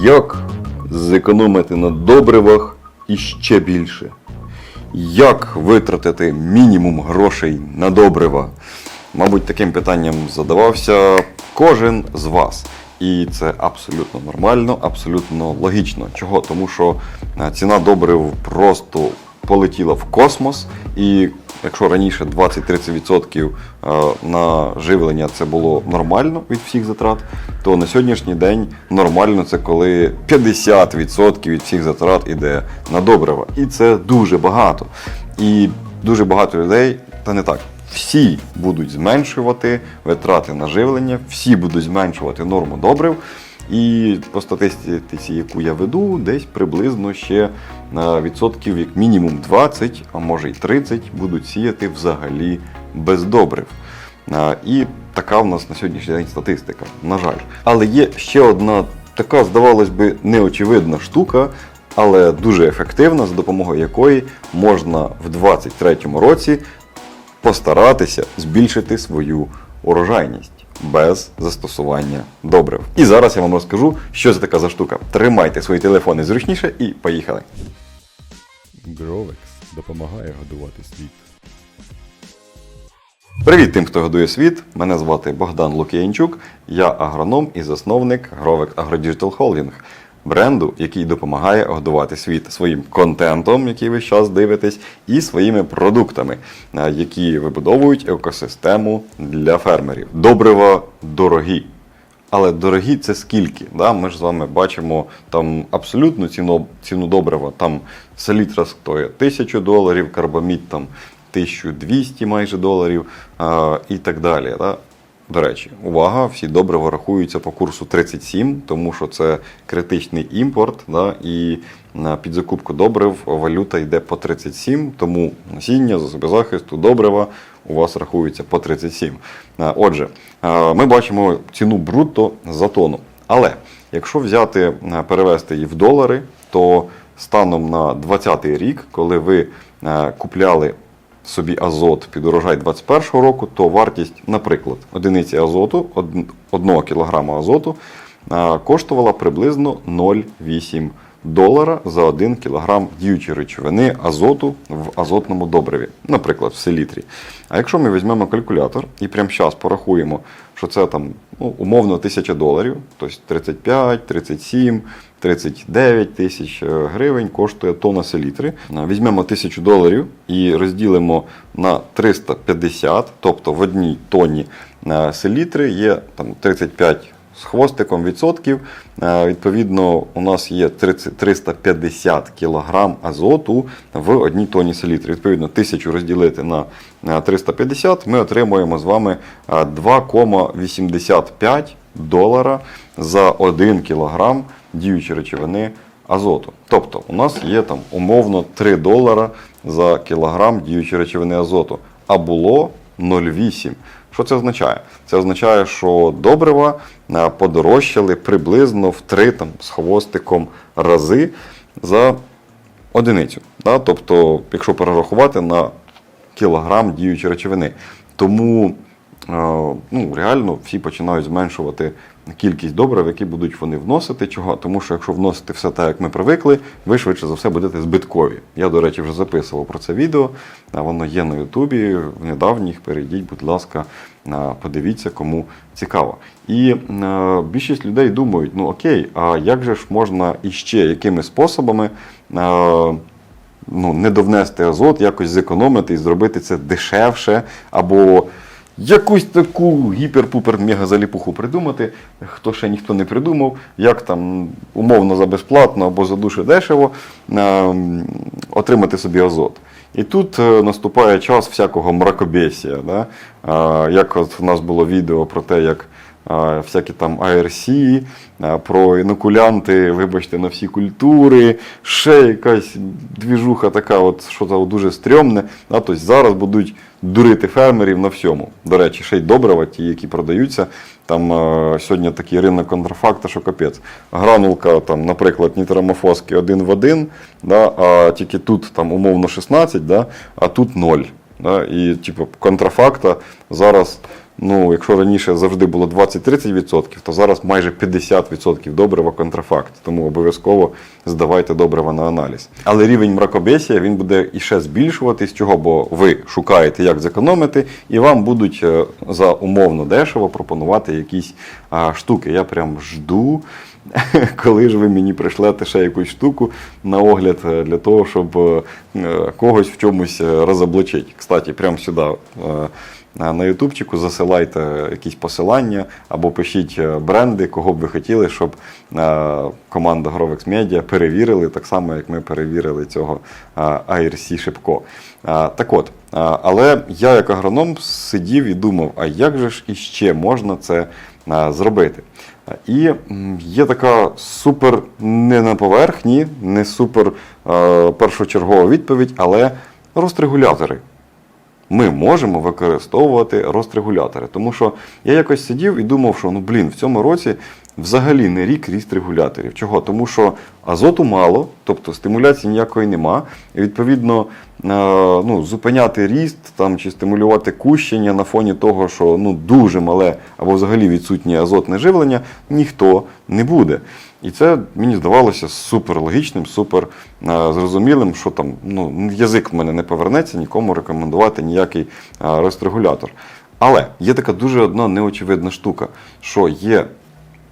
Як зекономити на добривах і ще більше? Як витратити мінімум грошей на добрива? Мабуть, таким питанням задавався кожен з вас. І це абсолютно нормально, абсолютно логічно. Чого? Тому що е, ціна добрив просто полетіла в космос, і якщо раніше 20-30% е, на живлення це було нормально від всіх затрат, то на сьогоднішній день нормально це коли 50% від всіх затрат іде на добрива. І це дуже багато. І дуже багато людей, та не так. Всі будуть зменшувати витрати на живлення, всі будуть зменшувати норму добрив. І по статистиці, яку я веду, десь приблизно ще на відсотків як мінімум 20, а може й 30 будуть сіяти взагалі без добрив. І така в нас на сьогоднішній день статистика, на жаль. Але є ще одна така, здавалось би, неочевидна штука, але дуже ефективна, за допомогою якої можна в 2023 році постаратися збільшити свою урожайність без застосування добрив. І зараз я вам розкажу, що це така за штука. Тримайте свої телефони зручніше і поїхали. Гровекс допомагає годувати світ. Привіт тим, хто годує світ. Мене звати Богдан Лук'янчук. Я агроном і засновник Grovex Агродіжитал Holding, бренду, який допомагає годувати світ своїм контентом, який ви зараз дивитесь, і своїми продуктами, які вибудовують екосистему для фермерів. Добрива дорогі. Але дорогі це скільки? Да? Ми ж з вами бачимо там абсолютну ціну, ціну добрива. Там селітра стоїть 1000 доларів, карбамід там 1200 майже доларів а, і так далі. Да? До речі, увага, всі добрива рахуються по курсу 37, тому що це критичний імпорт, да, і на підзакупку добрив валюта йде по 37, тому насіння, засоби захисту, добрива у вас рахується по 37. Отже, ми бачимо ціну брутто за тонну. Але якщо взяти, перевести її в долари, то станом на 2020 рік, коли ви купляли собі азот під урожай 21 року, то вартість, наприклад, одиниці азоту, 1 кг азоту коштувала приблизно 0,8 долара за 1 кг діючої речовини азоту в азотному добриві, наприклад, в селітрі. А якщо ми візьмемо калькулятор і прямо зараз порахуємо, що це там ну, умовно 1000 доларів, тобто 35, 37, 39 тисяч е, гривень коштує тонна селітри. Е, Візьмемо 1000 доларів і розділимо на 350, тобто в одній тонні е, селітри є там 35 з хвостиком відсотків. Е, Відповідно, у нас є 30 350 кг азоту в одній тоні селітри. Відповідно, 1000 розділити на е, 350, ми отримуємо з вами е, 2,85 долара за 1 кг діючої речовини азоту. Тобто, у нас є там умовно 3 долара за кілограм діючої речовини азоту, а було 0,8. Що це означає? Це означає, що добрива е, подорожчали приблизно в 3 там, з хвостиком рази за одиницю. Да? Тобто, якщо перерахувати на кілограм діючої речовини. Тому е, ну, реально всі починають зменшувати кількість добрив, які будуть вони вносити. Чого? Тому що якщо вносити все так, як ми привикли, ви швидше за все будете збиткові. Я, до речі, вже записував про це відео. Воно є на Ютубі в недавніх. Перейдіть, будь ласка, подивіться, кому цікаво. І е, більшість людей думають: ну окей, а як же ж можна іще якими способами? ну, не довнести азот, якось зекономити і зробити це дешевше, або якусь таку гіпер-пупер мега-заліпуху придумати, хто ще ніхто не придумав, як там умовно за безплатно або за дуже дешево е, отримати собі азот. І тут е, наступає час всякого мракобесія. Да? Е, як от в нас було відео про те, як всякі там е, про інокулянти, вибачте, на всі культури, ще якась двіжуха така, от, що то дуже стрьомне. Да? Тобто зараз будуть дурити фермерів на всьому. До речі, ще й добрива, ті, які продаються. Там сьогодні такий ринок контрафакта, що капець. Гранулка, там, наприклад, нітромофоски один в один, да? а тільки тут там умовно 16, да? а тут 0. Да? І типу, контрафакта зараз Ну, якщо раніше завжди було 20-30%, то зараз майже 50% добрива контрафакт. Тому обов'язково здавайте добрива на аналіз. Але рівень мракобесія він буде іще збільшуватись. Чого? Бо ви шукаєте, як зекономити, і вам будуть е, за умовно дешево пропонувати якісь а, штуки. Я прям жду. Коли ж ви мені пришлете ще якусь штуку на огляд е, для того, щоб е, когось в чомусь розоблачити. Кстати, прямо сюди на ютубчику засилайте якісь посилання або пишіть е, бренди, кого б ви хотіли, щоб е, команда Grovex Media перевірили, так само, як ми перевірили цього е, IRC Шипко. Е, Так от, е, але я як агроном сидів і думав, а як же ж іще можна це е, зробити? І є така супер не на поверхні, не супер е, першочергова відповідь, але розрегулятори. Ми можемо використовувати розрегулятори. Тому що я якось сидів і думав, що ну блін, в цьому році взагалі не рік ріст регуляторів. Чого? Тому що азоту мало, тобто стимуляції ніякої нема. І відповідно е, ну, зупиняти ріст там, чи стимулювати кущення на фоні того, що ну, дуже мале або взагалі відсутнє азотне живлення, ніхто не буде. І це мені здавалося супер логічним, супер е, зрозумілим, що там ну, язик в мене не повернеться нікому рекомендувати ніякий е, розрегулятор. Але є така дуже одна неочевидна штука, що є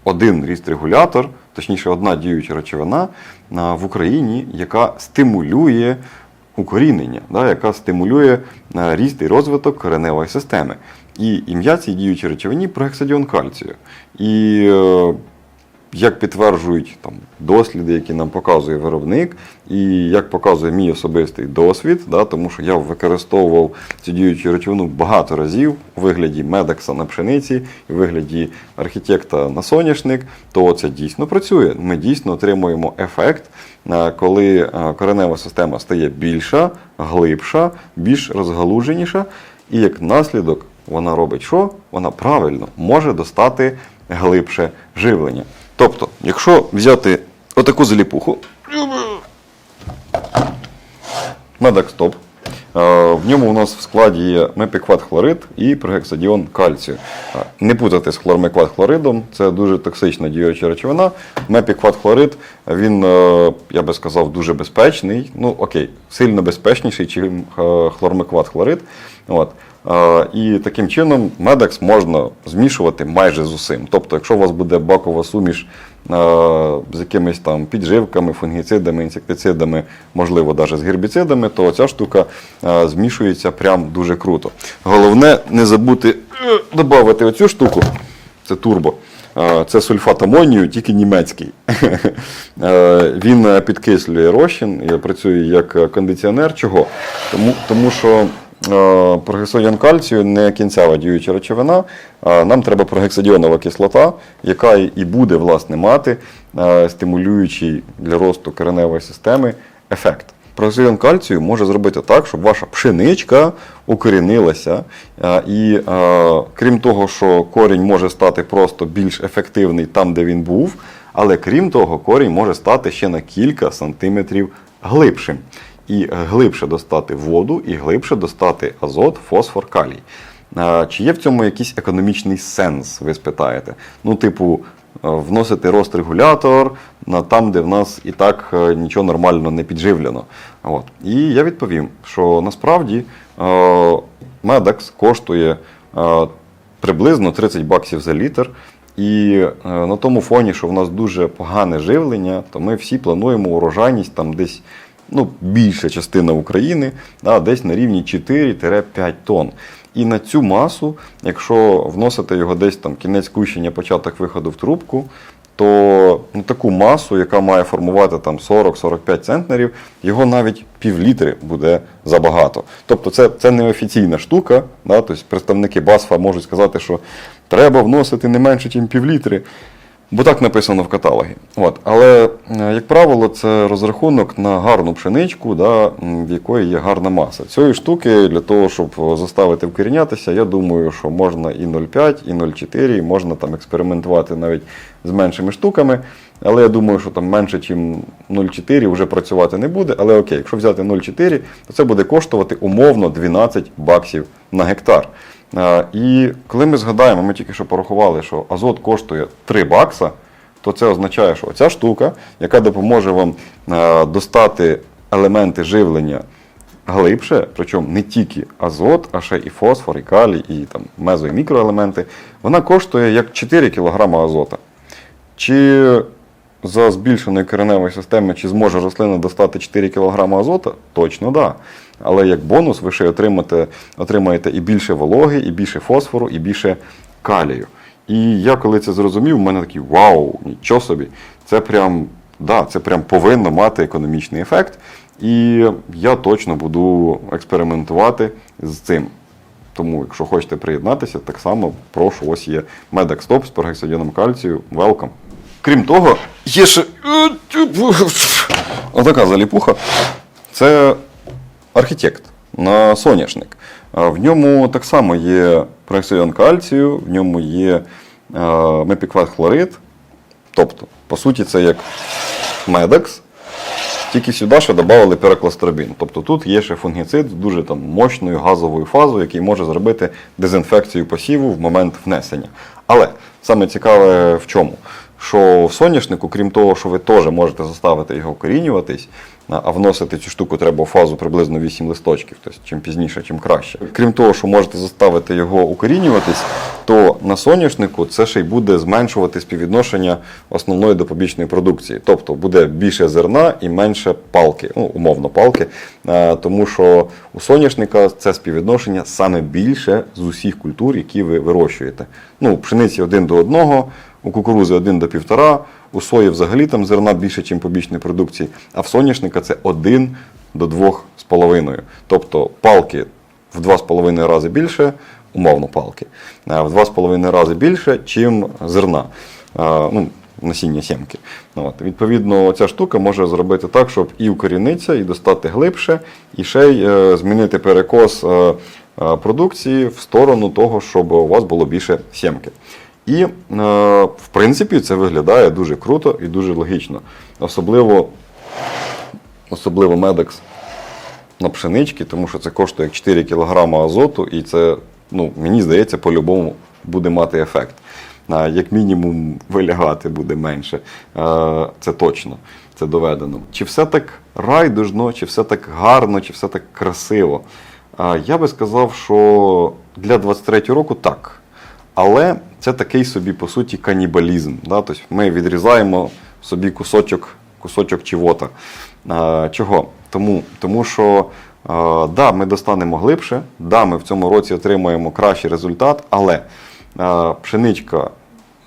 один ріст-регулятор, точніше, одна діюча речовина а, в Україні, яка стимулює укорінення, да, яка стимулює ріст і розвиток кореневої системи. І ім'я цій діючій речовині прогексадіон кальцію. І е, як підтверджують там, досліди, які нам показує виробник, і як показує мій особистий досвід, да, тому що я використовував цю діючу речовину багато разів у вигляді медекса на пшениці, у вигляді архітекта на соняшник, то це дійсно працює. Ми дійсно отримуємо ефект, е, коли е, коренева система стає більша, глибша, більш розгалуженіша, і як наслідок вона робить що? Вона правильно може достати глибше живлення. Тобто, якщо взяти отаку заліпуху, на е, в ньому у нас в складі є мепікват хлорид і прогексадіон кальцію. Е, Не путати з хлормекват хлоридом, це дуже токсична діюча речовина. Мепікват хлорид, він, е, я би сказав, дуже безпечний. Ну, окей, сильно безпечніший, ніж хлормекват хлорид. От. Е, І таким чином медекс можна змішувати майже з усім. Тобто, якщо у вас буде бакова суміш е, з якимись там підживками, фунгіцидами, інсектицидами, можливо, навіть з гербіцидами, то ця штука е, змішується прям дуже круто. Головне не забути додати оцю штуку, це турбо. Е, Це сульфат амонію, тільки німецький. Е, Він е, підкислює розчин і працює як кондиціонер. Чого? Тому, тому що е, прогексодіон кальцію не кінцева діюча речовина. Нам треба прогексадіонова кислота, яка і буде власне мати е, стимулюючий для росту кореневої системи ефект. Прогексидіон кальцію може зробити так, щоб ваша пшеничка укорінилася. е, І е, крім того, що корінь може стати просто більш ефективний там, де він був, але крім того, корінь може стати ще на кілька сантиметрів глибшим. І глибше достати воду, і глибше достати азот, фосфор, калій. Чи є в цьому якийсь економічний сенс, ви спитаєте? Ну, типу, е, вносити розрегулятор на там, де в нас і так е, нічого нормально не підживлено. От. І я відповім, що насправді е, Медекс коштує приблизно 30 баксів за літр. І на тому фоні, що в нас дуже погане живлення, то ми всі плануємо урожайність там десь ну, більша частина України, да, десь на рівні 4-5 тонн. І на цю масу, якщо вносити його десь там кінець кущення, початок виходу в трубку, то ну, таку масу, яка має формувати там 40-45 центнерів, його навіть півлітри буде забагато. Тобто це, це офіційна штука. Да? Тобто представники БАСФа можуть сказати, що треба вносити не менше, ніж півлітри. Бо так написано в каталогі. От. Але, е, як правило, це розрахунок на гарну пшеничку, да, в якої є гарна маса. Цієї штуки для того, щоб заставити вкорінятися, я думаю, що можна і 0,5, і 0,4, і можна там експериментувати навіть з меншими штуками. Але я думаю, що там менше, ніж 0,4 вже працювати не буде. Але окей, якщо взяти 0,4, то це буде коштувати умовно 12 баксів на гектар. Е, І коли ми згадаємо, ми тільки що порахували, що азот коштує 3 бакса, то це означає, що ця штука, яка допоможе вам е, достати елементи живлення глибше, причому не тільки азот, а ще і фосфор, і калій, і там мезо і мікроелементи, вона коштує як 4 кг азота. Чи за збільшеною кореневої системи, чи зможе рослина достати 4 кг азота? Точно да. Але як бонус ви ще отримаєте, отримаєте і більше вологи, і більше фосфору, і більше калію. І я коли це зрозумів, у мене такий вау, нічого собі. Це прям, да, це прям повинно мати економічний ефект. І я точно буду експериментувати з цим. Тому, якщо хочете приєднатися, так само прошу, ось є Медекстоп з пергексидіном кальцію. Welcome. Крім того, є ще отака заліпуха. Це архітект на соняшник. В ньому так само є пероксидіон кальцію, в ньому є е, мепікват хлорид. Тобто, по суті, це як медекс, тільки сюди ще додали перекластрабін. Тобто тут є ще фунгіцид з дуже там мощною газовою фазою, який може зробити дезінфекцію посіву в момент внесення. Але саме цікаве в чому? Що в соняшнику, крім того, що ви теж можете заставити його корінюватись, а вносити цю штуку треба в фазу приблизно 8 листочків, тобто чим пізніше, чим краще. Крім того, що можете заставити його укорінюватись, то на соняшнику це ще й буде зменшувати співвідношення основної до побічної продукції. Тобто буде більше зерна і менше палки, ну, умовно палки, тому що у соняшника це співвідношення саме більше з усіх культур, які ви вирощуєте. Ну, пшениці один до одного, у кукурузи один до півтора, у сої взагалі там зерна більше, ніж побічної продукції, а в соняшника це один до двох з половиною. Тобто палки в два з половиною рази більше, умовно палки, в два з половиною рази більше, чим зерна. Ну, насіння сімки. Ну, От. Відповідно, ця штука може зробити так, щоб і укорінитися, і достати глибше, і ще й е, змінити перекос е, е, продукції в сторону того, щоб у вас було більше сімки. І, е, в принципі, це виглядає дуже круто і дуже логічно. Особливо, особливо медекс на пшенички, тому що це коштує 4 кг азоту, і це, ну, мені здається, по-любому буде мати ефект. Як мінімум, вилягати буде менше. Це точно, це доведено. Чи все так райдужно, чи все так гарно, чи все так красиво? Я би сказав, що для 23 року так. Але це такий собі, по суті, канібалізм. Да? Тобто ми відрізаємо собі кусочок, кусочок чого-то. Чого? Тому, тому що да, ми достанемо глибше, да, ми в цьому році отримаємо кращий результат, але пшеничка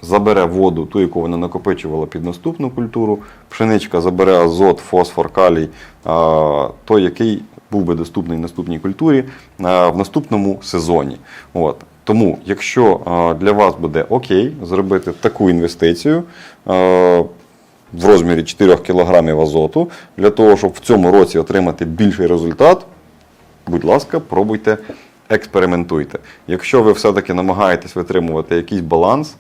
забере воду, ту, яку вона накопичувала під наступну культуру, пшеничка забере азот, фосфор, калій, той, який був би доступний наступній культурі в наступному сезоні. От. Тому, якщо для вас буде окей зробити таку інвестицію в розмірі 4 кг азоту, для того, щоб в цьому році отримати більший результат, будь ласка, пробуйте, експериментуйте. Якщо ви все-таки намагаєтесь витримувати якийсь баланс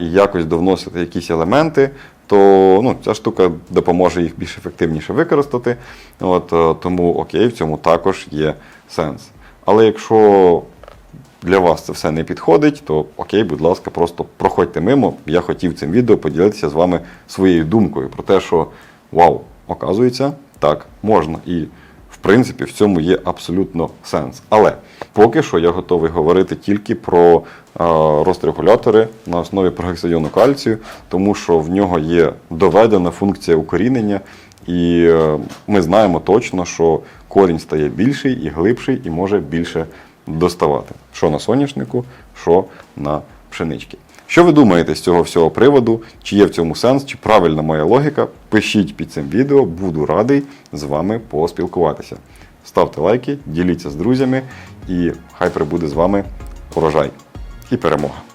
і якось довносити якісь елементи, то ну, ця штука допоможе їх більш ефективніше використати. От, е, тому окей, в цьому також є сенс. Але якщо для вас це все не підходить, то окей, будь ласка, просто проходьте мимо. Я хотів цим відео поділитися з вами своєю думкою про те, що вау, оказується, так можна. І в принципі в цьому є абсолютно сенс. Але поки що я готовий говорити тільки про розрегулятори на основі прогексидіону кальцію, тому що в нього є доведена функція укорінення. І е, ми знаємо точно, що корінь стає більший і глибший, і може більше доставати. Що на соняшнику, що на пшенички. Що ви думаєте з цього всього приводу? Чи є в цьому сенс, чи правильна моя логіка? Пишіть під цим відео, буду радий з вами поспілкуватися. Ставте лайки, діліться з друзями, і хай прибуде з вами урожай і перемога.